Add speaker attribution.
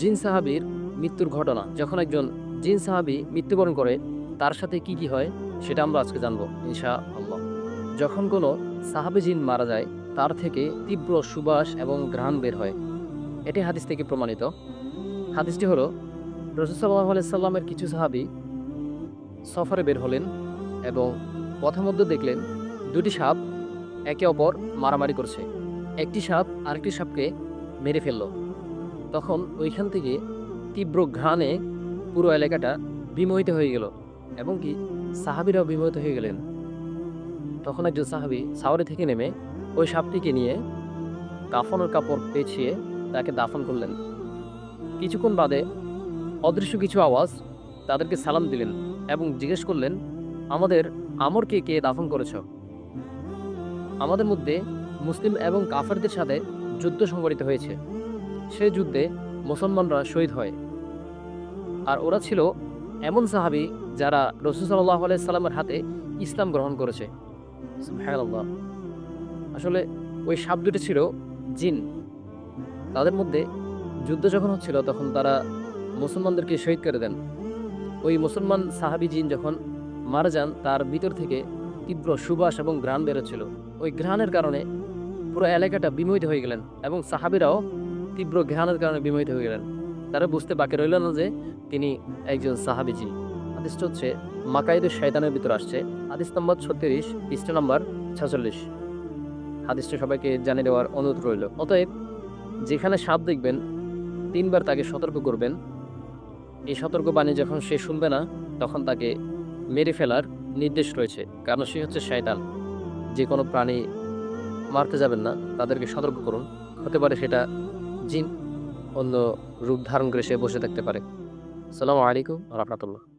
Speaker 1: জিন সাহাবির মৃত্যুর ঘটনা, যখন একজন জিন সাহাবি মৃত্যুবরণ করে, তার সাথে কি কি হয়, সেটা আমরা আজকে জানব ইনশা আল্লাহ যখন কোনো সাহাবি জিন মারা যায়, তার থেকে তীব্র সুবাস এবং ঘ্রাণ বের হয়। এটি হাদিস থেকে প্রমাণিত। হাদিসটি হলো রসুসাল্লাহ সাল্লামের কিছু সাহাবি সফরে বের হলেন এবং পথের মধ্যে দেখলেন, দুটি সাপ একে অপর মারামারি করছে। একটি সাপ আরেকটি সাপকে মেরে ফেলল। তখন ওইখান থেকে তীব্র ঘ্রাণে পুরো এলাকাটা বিমোহিত হয়ে গেল, এবং কি সাহাবিরাও বিমোহিত হয়ে গেলেন। তখন একজন সাহাবি সাওয়ারি থেকে নেমে ওই সাপটিকে নিয়ে কাফনের কাপড় পেঁচিয়ে তাকে দাফন করলেন। কিছুক্ষণ বাদে অদৃশ্য কিছু আওয়াজ তাদেরকে সালাম দিলেন এবং জিজ্ঞেস করলেন, আমাদের আমরকে কে দাফন করেছ? আমাদের মধ্যে মুসলিম এবং কাফারদের সাথে যুদ্ধ সংগঠিত হয়েছে। সে যুদ্ধে মুসলমানরা শহীদ হয়। আর ওরা ছিল এমন সাহাবি যারা রসুল সাল্লাহ সাল্লামের হাতে ইসলাম গ্রহণ করেছে। আসলে ওই সাপ দুটি ছিল জিন। তাদের মধ্যে যুদ্ধ যখন হচ্ছিল তখন তারা মুসলমানদেরকে শহীদ করে দেন। ওই মুসলমান সাহাবি জিন যখন মারা যান, তার ভিতর থেকে তীব্র সুবাস এবং ঘ্রাণ বেরোচ্ছিল। ওই ঘ্রাণের কারণে পুরো এলাকাটা বিমোহিত হয়ে গেলেন এবং সাহাবিরাও তীব্র ঘ্রাণের কারণে বিমোহিত হয়ে গেলেন। তারা বুঝতে বাকি রইল না যে তিনি একজন সাহাবিজি হাদিসটা হচ্ছে মাকাইদের শয়তানের ভিতর আসছে। হাদিস নম্বর ছত্রিশ, পৃষ্ঠা নম্বর ছচল্লিশ। হাদিসটা সবাইকে জানিয়ে দেওয়ার অনুরোধ রইল। অতএব, যেখানে সাপ দেখবেন, তিনবার তাকে সতর্ক করবেন। এই সতর্ক বাণী যখন সে শুনবে না, তখন তাকে মেরে ফেলার নির্দেশ রয়েছে। কারণ সে হচ্ছে শয়তান। যে কোনো প্রাণী মারতে যাবেন না, তাদেরকে সতর্ক করুন। হতে পারে সেটা জিন অন্য রূপ ধারণ করে সে বসে থাকতে পারে। সালামু আলাইকুম রহমতুল্লাহ।